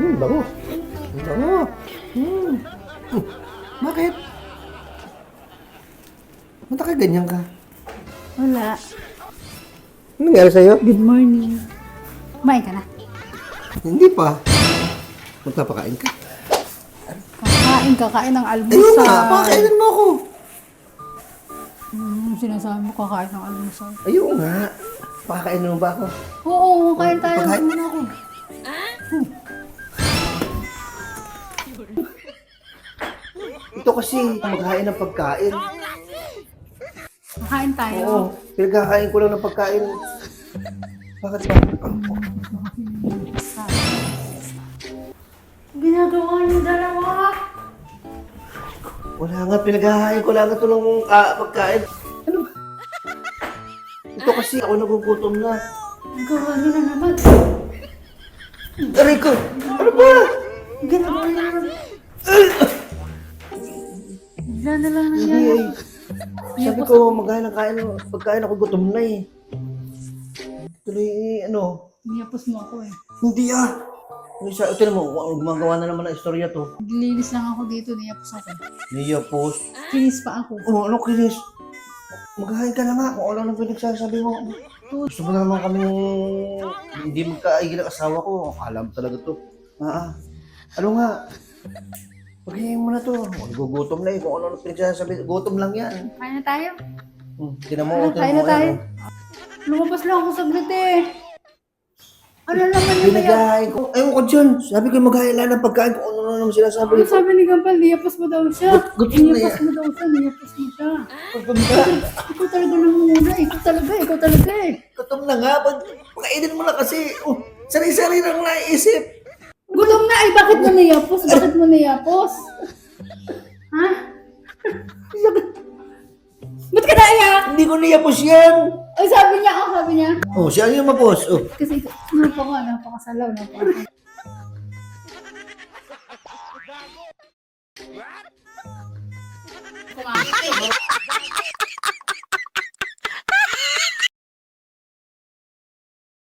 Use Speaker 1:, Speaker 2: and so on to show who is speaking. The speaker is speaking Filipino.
Speaker 1: Hmm, bango. Ang Bango. Hmm. Hmm. Bakit? Ba't ka ganyan ka?
Speaker 2: Wala.
Speaker 1: Ano nangyari sa'yo?
Speaker 2: Good morning. Kumain ka na.
Speaker 1: Hindi pa. Magpapakain ka.
Speaker 2: Kakain, kakain ng
Speaker 1: Ayun
Speaker 2: almusal.
Speaker 1: nga, pakainin mo ako.
Speaker 2: Hmm, sinasabi mo kakain ng almusal.
Speaker 1: Ayun nga. Pakakainin mo ba ako?
Speaker 2: Oo, kakain tayo.
Speaker 1: Pakain mo na ako. Hmm. Ito kasi, maghain ng pagkain.
Speaker 2: Kakain tayo.
Speaker 1: Oo, pinagkakain ko lang ng pagkain. Bakit ba? Wala nga, pinaghahain ko lang ito ng ah, pagkain. Ano ba? Ito kasi ako nagugutom na.
Speaker 2: Nagawa niyo na naman.
Speaker 1: Aray ko! Ano ba?
Speaker 2: Ginagawa niyo na naman. Bigla na lang
Speaker 1: Hindi
Speaker 2: nangyari.
Speaker 1: eh. Sabi ko, maghain ng kain, pagkain ako gutom na eh. Tuloy, eh, ano,
Speaker 2: Niyapos mo ako eh.
Speaker 1: hindi ah. Yung Isa, ito mo, gumagawa na naman ng istorya to.
Speaker 2: Naglilinis lang ako dito, niyapos ako.
Speaker 1: Niya post.
Speaker 2: Kinis pa ako.
Speaker 1: Oh, ano kinis? Maghain ka na nga kung ano nang pinagsasabi mo. Gusto mo na naman kami hindi magkaigil ang asawa ko. Alam talaga to. Ah, ah. ano nga? Paghain mo na to. Gugutom na eh. Kung ano nang pinagsasabi. Gutom lang yan.
Speaker 2: Kain na tayo.
Speaker 1: Hmm, tinan mo. Tinan
Speaker 2: kain na tayo.
Speaker 1: ano.
Speaker 2: Lumabas lang ako saglit eh. Ano naman yung maya?
Speaker 1: Pinagain ko. Ewan ko dyan. Sabi ko maghain lang ng pagkain kung ano na naman sinasabi
Speaker 2: Ano
Speaker 1: nito.
Speaker 2: sabi ni Gampal, niyapos mo daw siya.
Speaker 1: Gut- gutom na
Speaker 2: Niyapos
Speaker 1: yan.
Speaker 2: mo daw siya, niyapos mo siya.
Speaker 1: Ka.
Speaker 2: Ikaw talaga namumuna, ikaw talaga, ikaw talaga eh.
Speaker 1: Gutom na nga. Pag pakainin mo na kasi. Oh, sari-sari lang naisip.
Speaker 2: Gutom na, ay bakit mo niyapos? Bakit mo niyapos? Ha? Ba't ka naiyak?
Speaker 1: Hindi ko niyapos yan.
Speaker 2: Ay sabi niya, oh sabi niya.
Speaker 1: Oh, siya yung mapos. Oh.
Speaker 2: Kasi napaka, napakasalaw, napaka. Kumain.